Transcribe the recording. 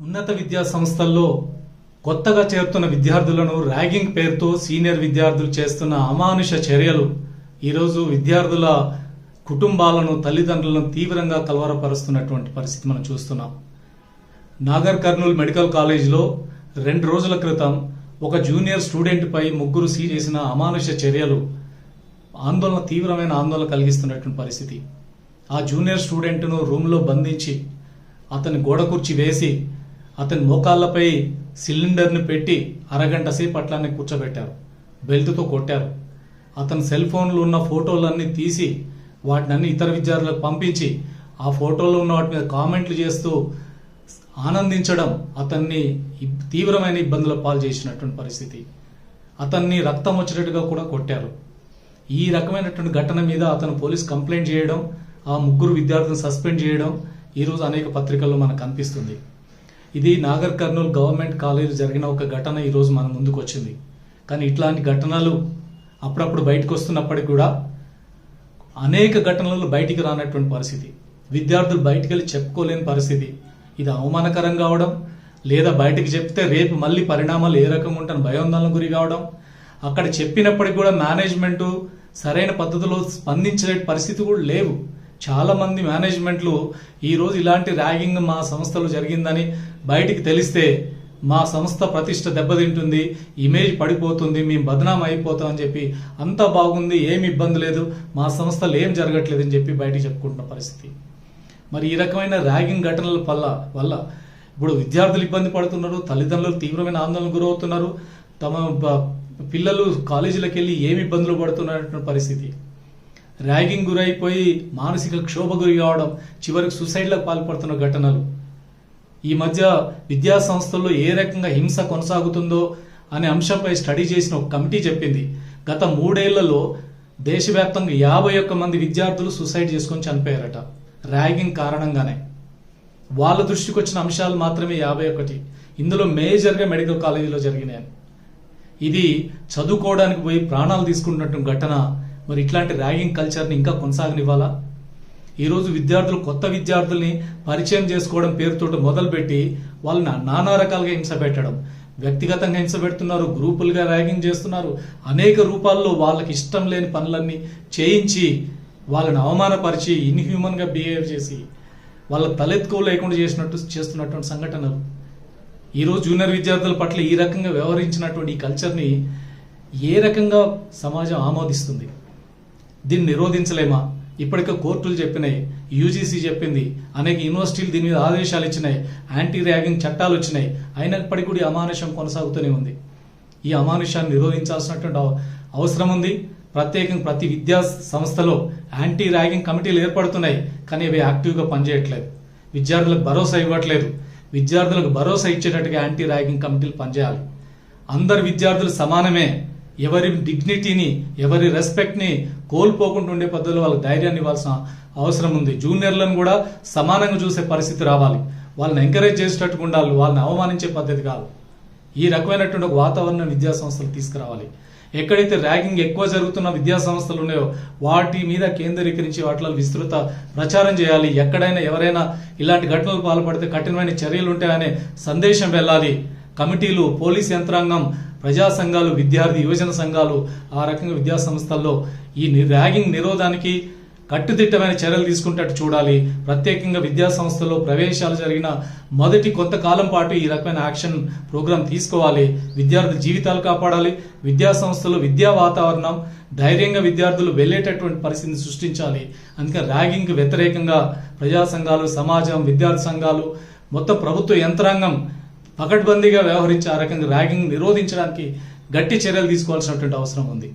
ఉన్నత విద్యా సంస్థల్లో కొత్తగా చేరుతున్న విద్యార్థులను ర్యాగింగ్ పేరుతో సీనియర్ విద్యార్థులు చేస్తున్న అమానుష చర్యలు ఈరోజు విద్యార్థుల కుటుంబాలను తల్లిదండ్రులను తీవ్రంగా కలవరపరుస్తున్నటువంటి పరిస్థితి మనం చూస్తున్నాం. నాగర్ కర్నూల్ మెడికల్ కాలేజ్లో రెండు రోజుల క్రితం ఒక జూనియర్ స్టూడెంట్పై ముగ్గురు సీ చేసిన అమానుష చర్యలు ఆందోళన తీవ్రమైన ఆందోళన కలిగిస్తున్నటువంటి పరిస్థితి. ఆ జూనియర్ స్టూడెంట్ను రూమ్లో బంధించి అతని గోడ కుర్చీ వేసి అతని మోకాళ్ళపై సిలిండర్ని పెట్టి అరగంట సేపు అట్లానే కూర్చోబెట్టారు. బెల్ట్తో కొట్టారు. అతని సెల్ ఫోన్లో ఉన్న ఫోటోలన్నీ తీసి వాటిని అన్ని ఇతర విద్యార్థులకు పంపించి ఆ ఫోటోలో ఉన్న వాటి మీద కామెంట్లు చేస్తూ ఆనందించడం అతన్ని తీవ్రమైన ఇబ్బందుల పాలు చేసినటువంటి పరిస్థితి. అతన్ని రక్తం వచ్చేటట్టుగా కూడా కొట్టారు. ఈ రకమైనటువంటి ఘటన మీద అతను పోలీస్ కంప్లైంట్ చేయడం ఆ ముగ్గురు విద్యార్థులను సస్పెండ్ చేయడం ఈరోజు అనేక పత్రికల్లో మనకు కనిపిస్తుంది. ఇది నాగర్ కర్నూలు గవర్నమెంట్ కాలేజ్ జరిగిన ఒక ఘటన ఈరోజు మన ముందుకు వచ్చింది. కానీ ఇట్లాంటి ఘటనలు అప్పుడప్పుడు బయటకు వస్తున్నప్పటికీ కూడా అనేక ఘటనలు బయటికి రానటువంటి పరిస్థితి. విద్యార్థులు బయటికి వెళ్ళి చెప్పుకోలేని పరిస్థితి. ఇది అవమానకరం కావడం లేదా బయటికి చెప్తే రేపు మళ్ళీ పరిణామాలు ఏ రకంగా ఉంటాను భయోందోళన గురి కావడం అక్కడ చెప్పినప్పటికి కూడా మేనేజ్మెంట్ సరైన పద్ధతిలో స్పందించే పరిస్థితి కూడా లేవు. చాలా మంది మేనేజ్మెంట్లు ఈరోజు ఇలాంటి ర్యాగింగ్ మా సంస్థలో జరిగిందని బయటికి తెలిస్తే మా సంస్థ ప్రతిష్ట దెబ్బతింటుంది ఇమేజ్ పడిపోతుంది మేము బదనాం అయిపోతాం అని చెప్పి అంతా బాగుంది ఏమి ఇబ్బంది లేదు మా సంస్థలో ఏం జరగట్లేదు అని చెప్పి బయటికి చెప్పుకుంటున్న పరిస్థితి. మరి ఈ రకమైన ర్యాగింగ్ ఘటనల వల్ల వల్ల ఇప్పుడు విద్యార్థులు ఇబ్బంది పడుతున్నారు తల్లిదండ్రులు తీవ్రమైన ఆందోళనకు గురవుతున్నారు తమ పిల్లలు కాలేజీలకు వెళ్ళి ఏమి ఇబ్బందులు పడుతున్నటువంటి పరిస్థితి. ర్యాగింగ్ గురైపోయి మానసిక క్షోభ గురి కావడం చివరికి సూసైడ్లకు పాల్పడుతున్న ఘటనలు. ఈ మధ్య విద్యా సంస్థల్లో ఏ రకంగా హింస కొనసాగుతుందో అనే అంశంపై స్టడీ చేసిన ఒక కమిటీ చెప్పింది. గత మూడేళ్ళలో దేశవ్యాప్తంగా యాభై ఒక్క మంది విద్యార్థులు సూసైడ్ చేసుకొని చనిపోయారట. ర్యాగింగ్ కారణంగానే. వాళ్ళ దృష్టికి వచ్చిన అంశాలు మాత్రమే యాభై ఒకటి. ఇందులో మేజర్గా మెడికల్ కాలేజీలో జరిగినాయి. ఇది చదువుకోవడానికి పోయి ప్రాణాలు తీసుకున్నటువంటి ఘటన. మరి ఇట్లాంటి ర్యాగింగ్ కల్చర్ని ఇంకా కొనసాగనివ్వాలా? ఈరోజు విద్యార్థులు కొత్త విద్యార్థుల్ని పరిచయం చేసుకోవడం పేరుతో మొదలుపెట్టి వాళ్ళని నానా రకాలుగా హింస పెట్టడం వ్యక్తిగతంగా హింస పెడుతున్నారు గ్రూపులుగా ర్యాగింగ్ చేస్తున్నారు. అనేక రూపాల్లో వాళ్ళకి ఇష్టం లేని పనులన్నీ చేయించి వాళ్ళని అవమానపరిచి ఇన్హ్యూమన్గా బిహేవ్ చేసి వాళ్ళ తలెత్తుకో లేకుండా చేసినట్టు చేస్తున్నటువంటి సంఘటనలు. ఈరోజు జూనియర్ విద్యార్థుల పట్ల ఈ రకంగా వ్యవహరించినటువంటి ఈ కల్చర్ని ఏ రకంగా సమాజం ఆమోదిస్తుంది? దీన్ని నిరోధించలేమా? ఇప్పటికే కోర్టులు చెప్పినాయి యూజీసీ చెప్పింది అనేక యూనివర్సిటీలు దీని మీద ఆదేశాలు ఇచ్చినాయి యాంటీ ర్యాగింగ్ చట్టాలు వచ్చినాయి. అయినప్పటికీ కూడా ఈ అమానుషం కొనసాగుతూనే ఉంది. ఈ అమానుషాన్ని నిరోధించాల్సినటువంటి అవసరం ఉంది. ప్రత్యేకంగా ప్రతి విద్యా సంస్థలో యాంటీ ర్యాగింగ్ కమిటీలు ఏర్పడుతున్నాయి కానీ అవి యాక్టివ్గా పనిచేయట్లేదు. విద్యార్థులకు భరోసా ఇవ్వట్లేదు. విద్యార్థులకు భరోసా ఇచ్చేటట్టుగా యాంటీ ర్యాగింగ్ కమిటీలు పనిచేయాలి. అందరు విద్యార్థులు సమానమే. ఎవరి డిగ్నిటీని ఎవరి రెస్పెక్ట్ని కోల్పోకుండా ఉండే పద్ధతిలో వాళ్ళకి ధైర్యాన్ని ఇవ్వాల్సిన అవసరం ఉంది. జూనియర్లను కూడా సమానంగా చూసే పరిస్థితి రావాలి. వాళ్ళని ఎంకరేజ్ చేసేటట్టుగా ఉండాలి. వాళ్ళని అవమానించే పద్ధతి కాదు. ఈ రకమైనటువంటి ఒక వాతావరణం విద్యాసంస్థలు తీసుకురావాలి. ఎక్కడైతే ర్యాగింగ్ ఎక్కువ జరుగుతున్న విద్యా సంస్థలు ఉన్నాయో వాటి మీద కేంద్రీకరించి వాటిలో విస్తృత ప్రచారం చేయాలి. ఎక్కడైనా ఎవరైనా ఇలాంటి ఘటనలు పాల్పడితే కఠినమైన చర్యలు ఉంటాయనే సందేశం వెళ్ళాలి. కమిటీలు పోలీస్ యంత్రాంగం ప్రజా సంఘాలు విద్యార్థి యువజన సంఘాలు ఆ రకంగా విద్యా సంస్థల్లో ఈ ర్యాగింగ్ నిరోధానికి కట్టుదిట్టమైన చర్యలు తీసుకుంటట్టు చూడాలి. ప్రత్యేకంగా విద్యాసంస్థల్లో ప్రవేశాలు జరిగిన మొదటి కొంతకాలం పాటు ఈ రకమైన యాక్షన్ ప్రోగ్రాం తీసుకోవాలి. విద్యార్థుల జీవితాలు కాపాడాలి. విద్యాసంస్థలు విద్యా వాతావరణం ధైర్యంగా విద్యార్థులు వెళ్ళేటటువంటి పరిస్థితిని సృష్టించాలి. అందుకని ర్యాగింగ్కి వ్యతిరేకంగా ప్రజా సంఘాలు సమాజం విద్యార్థి సంఘాలు మొత్తం ప్రభుత్వ యంత్రాంగం పకడ్బందీగా వ్యవహరించి ఆ రకంగా ర్యాగింగ్ నిరోధించడానికి గట్టి చర్యలు తీసుకోవాల్సినటువంటి అవసరం ఉంది.